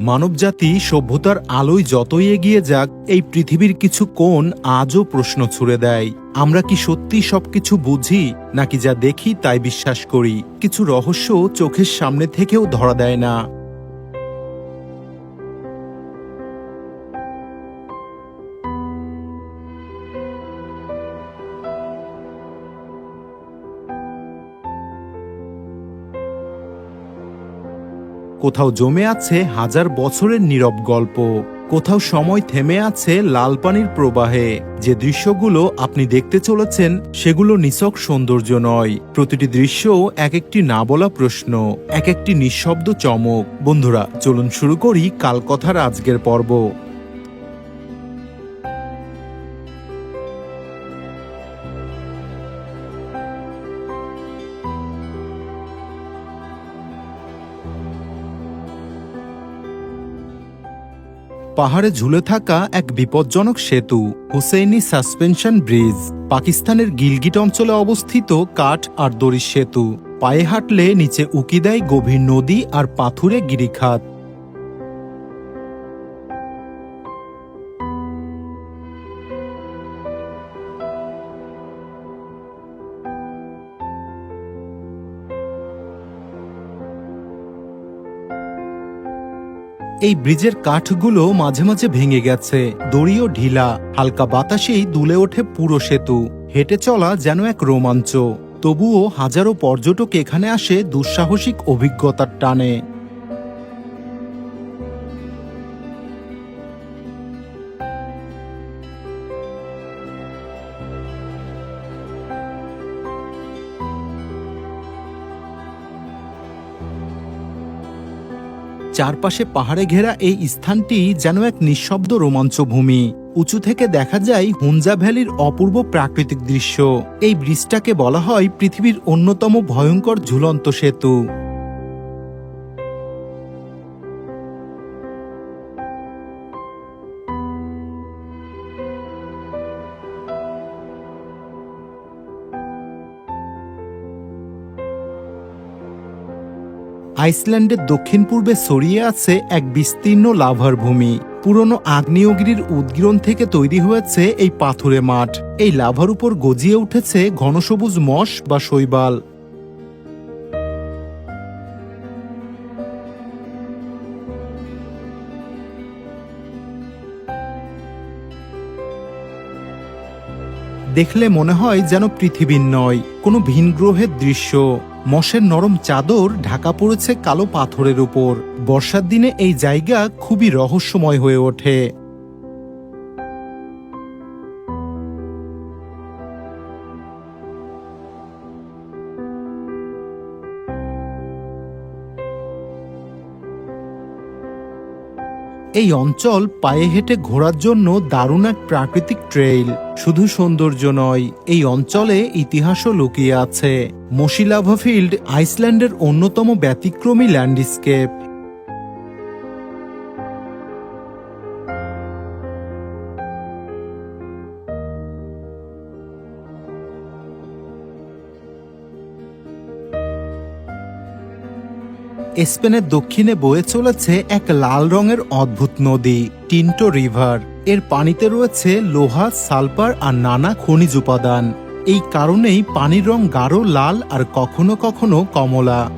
মানবজাতি সভ্যতার আলোয় যতই এগিয়ে যাক, এই পৃথিবীর কিছু কোণ আজও প্রশ্ন ছুড়ে দেয়। আমরা কি সত্যি সবকিছু বুঝি, নাকি যা দেখি তাই বিশ্বাস করি? কিছু রহস্য চোখের সামনে থেকেও ধরা দেয় না। কোথাও জমে আছে হাজার বছরের নীরব গল্প। কোথাও সময় থেমে আছে লাল পানির প্রবাহে। যে দৃশ্যগুলো আপনি দেখতে চলেছেন, সেগুলো নিছক সৌন্দর্য নয়। প্রতিটি দৃশ্য এক একটি না বলা প্রশ্ন এক একটি নিঃশব্দ চমক। বন্ধুরা, চলুন শুরু করি কালকথার আজকের পর্ব। পাহাড়ে ঝুলে থাকা এক বিপজ্জনক সেতু, হুসেইনি সাসপেনশন ব্রিজ, পাকিস্তানের গিলগিট অঞ্চলে অবস্থিত কাঠ আর দড়ির সেতু। পায়ে হাঁটলে নিচে উকি দেয় গভীর নদী আর পাথুরে গিরিখাত। এই ব্রিজের কাঠগুলো মাঝে মাঝে ভেঙে গেছে। দড়িও ঢিলা, হালকা বাতাসেই দুলে ওঠে পুরো সেতু। হেঁটে চলা যেন এক রোমাঞ্চ। তবুও হাজারো পর্যটক এখানে আসে দুঃসাহসিক অভিজ্ঞতার টানে। চারপাশে পাহাড়ে ঘেরা এই স্থানটি যেন এক নিঃশব্দ রোমাঞ্চভূমি। উঁচু থেকে দেখা যায় হুঞ্জা ভ্যালির অপূর্ব প্রাকৃতিক দৃশ্য। এই ব্রিজটাকে বলা হয় পৃথিবীর অন্যতম ভয়ঙ্কর ঝুলন্ত সেতু। আইসল্যান্ডের দক্ষিণ পূর্বে ছড়িয়ে আছে এক বিস্তীর্ণ লাভার ভূমি। পুরনো আগ্নেয়গিরির উদ্গীরণ থেকে তৈরি হয়েছে এই পাথুরে মাঠ। এই লাভার উপর গজিয়ে উঠেছে ঘনসবুজ মশ বা শৈবাল। দেখলে মনে হয় যেন পৃথিবীর নয়, কোনো ভিন গ্রহের দৃশ্য। মশের নরম চাদর ঢাকা পড়েছে কালো পাথরের উপর। বর্ষার দিনে এই জায়গা খুবই রহস্যময় হয়ে ওঠে। এই অঞ্চল পায়ে হেঁটে ঘোরার জন্য দারুণ এক প্রাকৃতিক ট্রেইল শুধু সৌন্দর্য নয়, এই অঞ্চলে ইতিহাসও লুকিয়ে আছে। মশিলাভা ফিল্ড আইসল্যান্ডের অন্যতম ব্যতিক্রমী ল্যান্ডস্কেপ স্পেনের দক্ষিণে বয়ে চলেছে এক লাল রঙের অদ্ভুত নদী, টিন্টো রিভার। এর পানিতে রয়েছে লোহা, সালফার আর নানা খনিজ উপাদান। এই কারণেই পানির রং গাঢ়, লাল আর কখনো কখনো কমলা।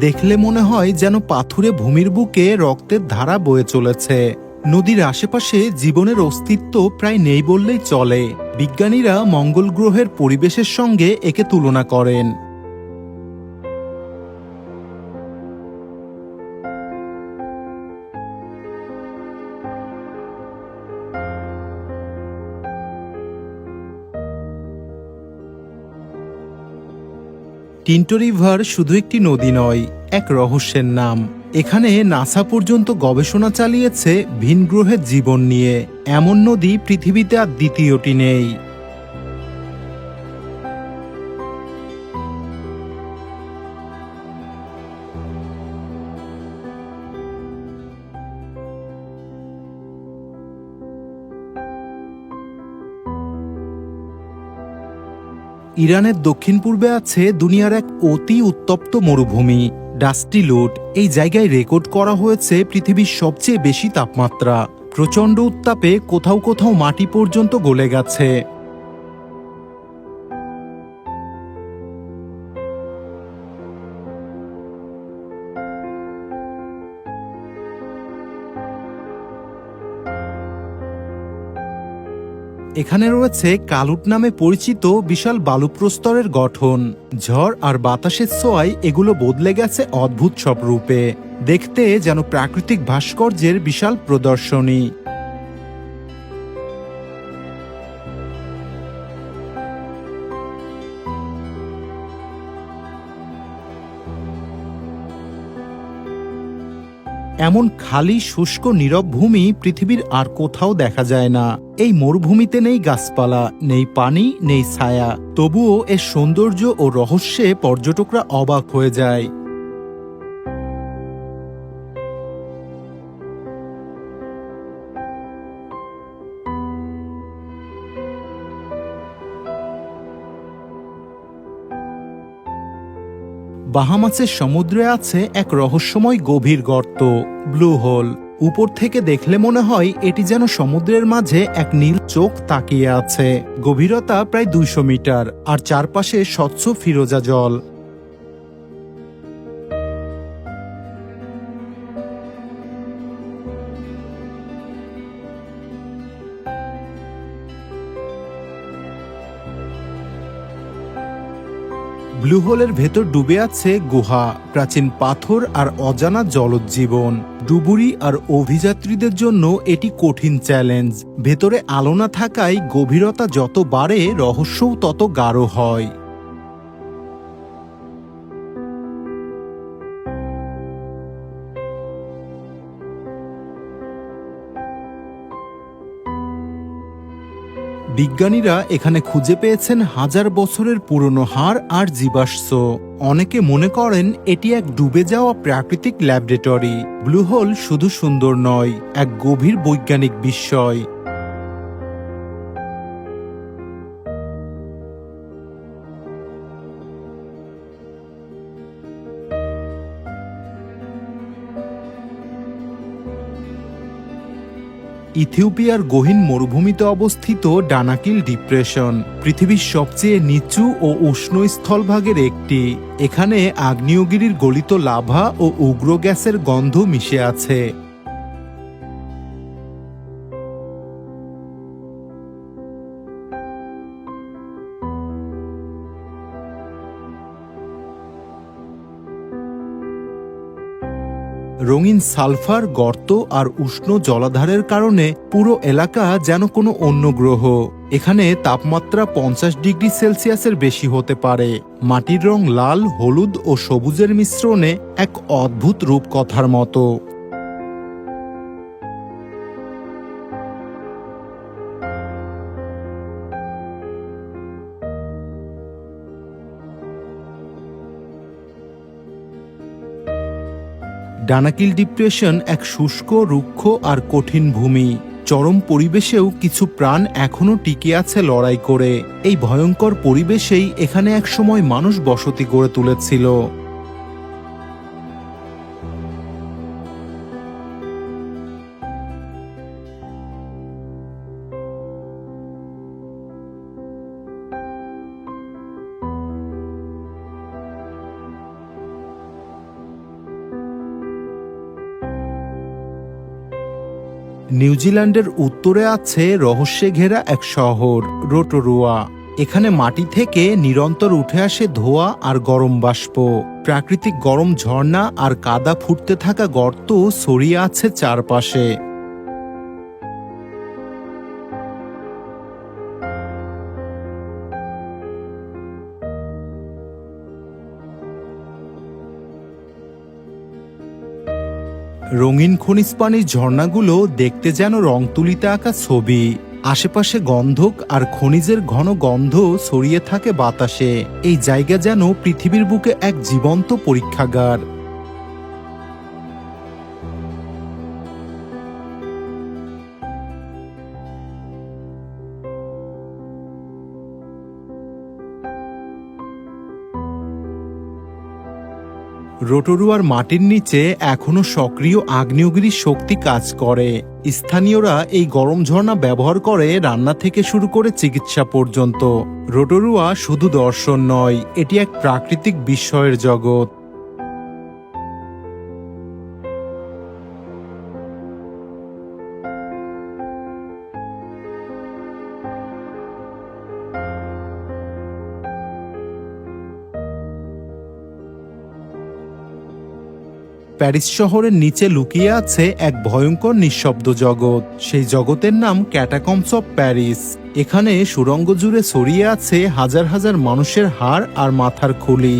দেখলে মনে হয় যেন পাথুরে ভূমির বুকে রক্তের ধারা বয়ে চলেছে। নদীর আশেপাশে জীবনের অস্তিত্ব প্রায় নেই বললেই চলে। বিজ্ঞানীরা মঙ্গল গ্রহের পরিবেশের সঙ্গে একে তুলনা করেন। টিন্টো রিভার শুধু একটি নদী নয়, এক রহস্যের নাম। এখানে নাসা পর্যন্ত গবেষণা চালিয়েছে ভিনগ্রহের জীবন নিয়ে। এমন নদী পৃথিবীতে আর দ্বিতীয়টি নেই। ইরানের দক্ষিণ পূর্বে আছে দুনিয়ার এক অতি উত্তপ্ত মরুভূমি, ডাস্টি লুট এই জায়গায় রেকর্ড করা হয়েছে পৃথিবীর সবচেয়ে বেশি তাপমাত্রা। প্রচণ্ড উত্তাপে কোথাও কোথাও মাটি পর্যন্ত গলে গেছে। এখানে রয়েছে কালুট নামে পরিচিত বিশাল বালুপ্রস্তরের গঠন। ঝড় আর বাতাসের ছোঁয়ায় এগুলো বদলে গেছে অদ্ভুত সব রূপে। দেখতে যেন প্রাকৃতিক ভাস্কর্যের বিশাল প্রদর্শনী। এমন খালি, শুষ্ক, নীরব ভূমি পৃথিবীর আর কোথাও দেখা যায় না। এই মরুভূমিতে নেই গাছপালা, নেই পানি, নেই ছায়া। তবুও এর সৌন্দর্য ও রহস্যে পর্যটকরা অবাক হয়ে যায়। বাহামাসের সমুদ্রে আছে এক রহস্যময় গভীর গর্ত, ব্লু হোল। উপর থেকে দেখলে মনে হয় এটি যেন সমুদ্রের মাঝে এক নীল চোখ তাকিয়ে আছে। গভীরতা প্রায় দুইশো মিটার, আর চারপাশে স্বচ্ছ ফিরোজা জল। ব্লু হোলের ভেতর ডুবে আছে গুহা, প্রাচীন পাথর আর অজানা জলজ্জীবন ডুবুরি আর অভিযাত্রীদের জন্য এটি কঠিন চ্যালেঞ্জ। ভেতরে আলো না থাকায় গভীরতা যত বাড়ে, রহস্যও তত গাঢ় হয়। বিজ্ঞানীরা এখানে খুঁজে পেয়েছেন হাজার বছরের পুরনো হার আর জীবাশ্ম। অনেকে মনে করেন এটি এক ডুবে যাওয়া প্রাকৃতিক ল্যাবরেটরি। ব্লু হোল শুধু সুন্দর নয়, এক গভীর বৈজ্ঞানিক বিস্ময়। ইথিওপিয়ার গহীন মরুভূমিতে অবস্থিত ডানাকিল ডিপ্রেশন, পৃথিবীর সবচেয়ে নিচু ও উষ্ণ স্থলভাগের একটি। এখানে আগ্নেয়গিরির গলিত লাভা ও উগ্র গ্যাসের গন্ধ মিশে আছে। রঙিন সালফার, গর্ত আর উষ্ণ জলাধারের কারণে পুরো এলাকা যেন কোনো অন্য গ্রহ। এখানে তাপমাত্রা পঞ্চাশ ডিগ্রি সেলসিয়াসের বেশি হতে পারে। মাটির রং লাল, হলুদ ও সবুজের মিশ্রণে এক অদ্ভুত রূপকথার মতো। ডানাকিল ডিপ্রেশন এক শুষ্ক, রুক্ষ আর কঠিন ভূমি। চরম পরিবেশেও কিছু প্রাণ এখনও টিকে আছে লড়াই করে। এই ভয়ঙ্কর পরিবেশেই এখানে একসময় মানুষ বসতি গড়ে তুলেছিল। নিউজিল্যান্ডের উত্তরে আছে রহস্যে ঘেরা এক শহর, রোটোরুয়া। এখানে মাটি থেকে নিরন্তর উঠে আসে ধোয়া আর গরম বাষ্প। প্রাকৃতিক গরম ঝর্ণা আর কাদা ফুটতে থাকা গর্ত ছড়িয়ে আছে চারপাশে। রঙিন খনিজ পানির ঝর্ণাগুলো দেখতে যেন রং তুলিতে আঁকা ছবি। আশেপাশে গন্ধক আর খনিজের ঘন গন্ধ ছড়িয়ে থাকে বাতাসে। এই জায়গা যেন পৃথিবীর বুকে এক জীবন্ত পরীক্ষাগার। রোটোরুয়ার মাটির নিচে এখনও সক্রিয় আগ্নেয়গিরির শক্তি কাজ করে। স্থানীয়রা এই গরম ঝর্ণা ব্যবহার করে রান্না থেকে শুরু করে চিকিৎসা পর্যন্ত। রোটোরুয়া শুধু দর্শন নয়, এটি এক প্রাকৃতিক বিস্ময়ের জগৎ। প্যারিস শহরের নিচে লুকিয়ে আছে এক ভয়ঙ্কর নিঃশব্দ জগৎ। সেই জগতের নাম ক্যাটাকমস অব প্যারিস। এখানে সুরঙ্গ জুড়ে ছড়িয়ে আছে হাজার হাজার মানুষের হাড় আর মাথার খুলি।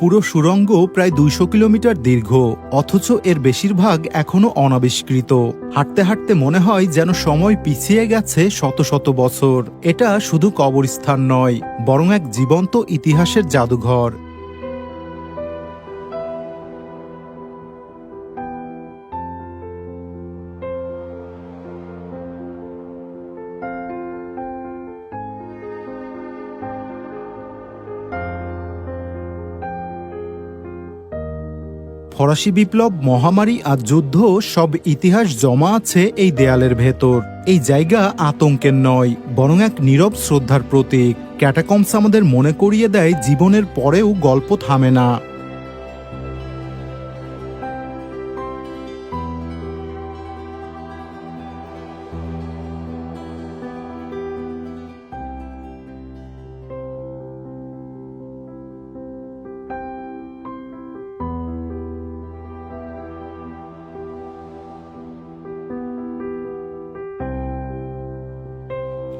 পুরো সুরঙ্গ প্রায় দুইশো কিলোমিটার দীর্ঘ, অথচ এর বেশিরভাগ এখনও অনাবিষ্কৃত। হাঁটতে হাঁটতে মনে হয় যেন সময় পিছিয়ে গেছে শত শত বছর। এটা শুধু কবরস্থান নয়, বরং এক জীবন্ত ইতিহাসের জাদুঘর। ফরাসি বিপ্লব, মহামারী আর যুদ্ধ সব ইতিহাস জমা আছে এই দেয়ালের ভেতর। এই জায়গা আতঙ্কের নয়, বরং এক নীরব শ্রদ্ধার প্রতীক। ক্যাটাকমস আমাদের মনে করিয়ে দেয়, জীবনের পরেও গল্প থামে না।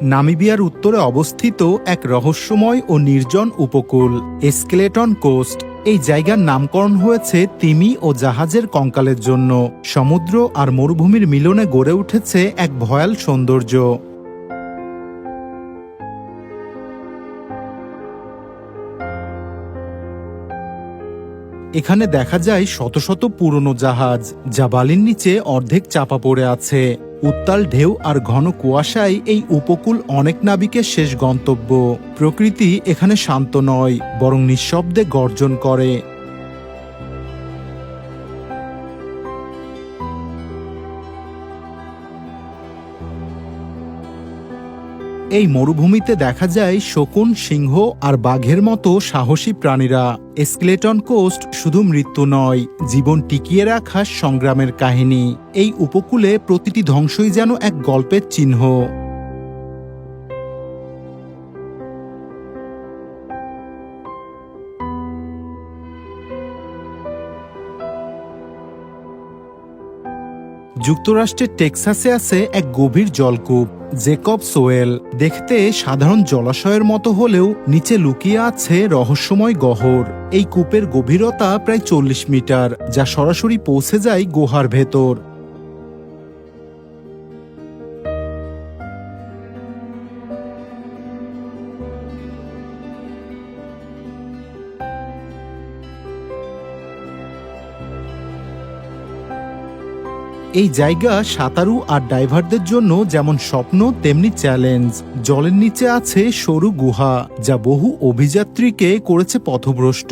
নামিবিয়ার উত্তরে অবস্থিত এক রহস্যময় ও নির্জন উপকূল, এসকেলেটন কোস্ট। এই জায়গার নামকরণ হয়েছে তিমি ও জাহাজের কঙ্কালের জন্য। সমুদ্র আর মরুভূমির মিলনে গড়ে উঠেছে এক ভয়াল সৌন্দর্য। এখানে দেখা যায় শত শত পুরনো জাহাজ, যা বালির নিচে অর্ধেক চাপা পড়ে আছে। উত্তাল ঢেউ আর ঘন কুয়াশায় এই উপকূল অনেক নাবিকের শেষ গন্তব্য। প্রকৃতি এখানে শান্ত নয়, বরং নিঃশব্দে গর্জন করে। এই মরুভূমিতে দেখা যায় শকুন, সিংহ আর বাঘের মতো সাহসী প্রাণীরা। এসক্লেটন কোস্ট শুধু মৃত্যু নয়, জীবন টিকিয়ে রাখা সংগ্রামের কাহিনী। এই উপকূলে প্রতিটি ধ্বংসই যেন এক গল্পের চিহ্ন। যুক্তরাষ্ট্রের টেক্সাসে আছে এক গভীর জলকূপ। জেকব সোয়েল দেখতে সাধারণ জলাশয়ের মতো হলেও নিচে লুকিয়ে আছে রহস্যময় গহর এই কূপের গভীরতা প্রায় চল্লিশ মিটার, যা সরাসরি পৌঁছে যায় গুহার ভেতর। এই জায়গা সাঁতারু আর ডাইভারদের জন্য যেমন স্বপ্ন, তেমনি চ্যালেঞ্জ। জলের নিচে আছে সরু গুহা, যা বহু অভিযাত্রীকে করেছে পথভ্রষ্ট।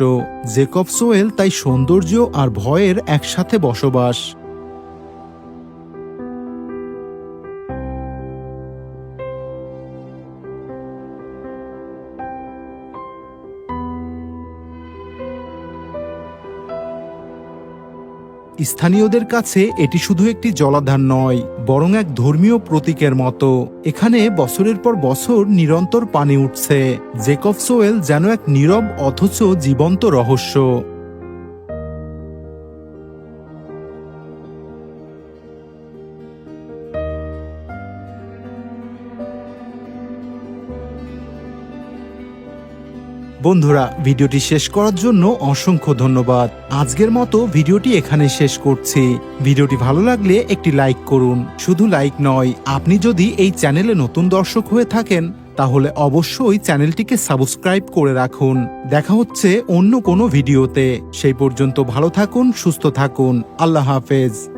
জেকব সোয়েল তাই সৌন্দর্য আর ভয়ের একসাথে বসবাস। স্থানীয়দের কাছে এটি শুধু একটি জলাধার নয়, বরং এক ধর্মীয় প্রতীকের মতো। এখানে বছরের পর বছর নিরন্তর পানি উঠছে। জেকব সোয়েল যেন এক নীরব অথচ জীবন্ত রহস্য। বন্ধুরা, ভিডিওটি শেষ করার জন্য অসংখ্য ধন্যবাদ। আজকের মতো ভিডিওটি এখানে শেষ করছি। ভিডিওটি ভালো লাগলে একটি লাইক করুন। শুধু লাইক নয়, আপনি যদি এই চ্যানেলে নতুন দর্শক হয়ে থাকেন, তাহলে অবশ্যই চ্যানেলটিকে সাবস্ক্রাইব করে রাখুন। দেখা হচ্ছে অন্য কোনো ভিডিওতে। সেই পর্যন্ত ভালো থাকুন, সুস্থ থাকুন। আল্লাহ হাফেজ।